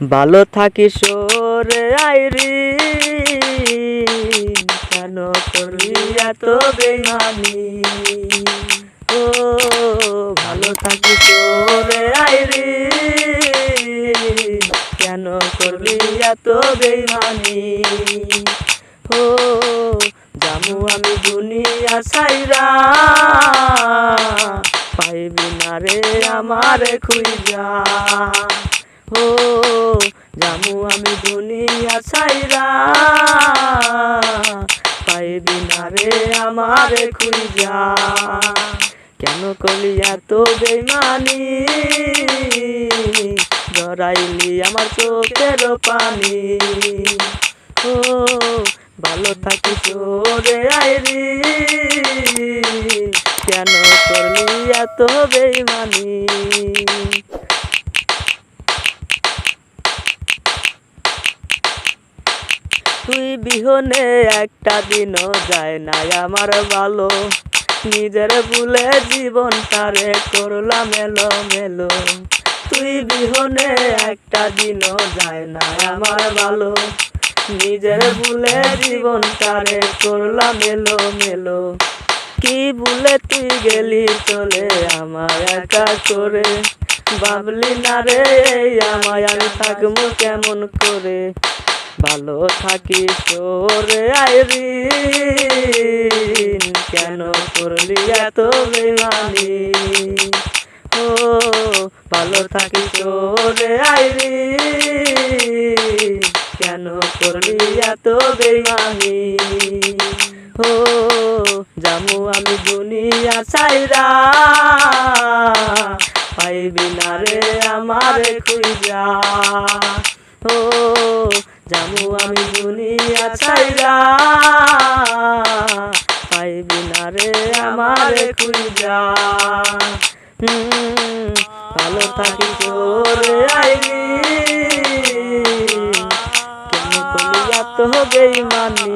ভালো থাকি সরে আইরি, কেন করলি এত বেমানি ও, ভালো থাকি সরে আইরি, কেন করলি এত বেমানি ও, জামু আমি দুনিয়া সাইরা পাইবি না রে আমার খুঁজা ও জামু আমি দুনিয়া ছাইরা। পাইবি না রে আমার খুঁজা। কেন করলি এত বেমানি ধরাইলি আমার চোখের পানি। ও, ভালো থাকি তোরে আইরি। কেন করলি এত বেমানি তুই বিহনে একটা দিনও যায় না আমার ভালো। নিজের ভুলে জীবন তারে করলাম এলো মেলো তুই বিহনে একটা দিনও যায় না আমার ভালো। নিজের ভুলে জীবন তারে করলাম এলো মেলো কি ভুলে তুই গেলি চলে আমার একা করে। ভাবলি না রে আমায় আমি থাকব কেমন করে? ভালো থাকি তোরে আইরি কেন করলি এত বেমানি? ও, ভালো থাকি তোরে আইরি কেন করলি এত বেমানি? ও, জামু আমি দুনিয়া চাইরা পাইবি না রে আমার খুঁজা। জামু আমি দুনিয়া চাইরা পাইবি না রে আমার খুঁজা। ভালো থাকি তোরে আইবি। কেন করলি এত বেইমানি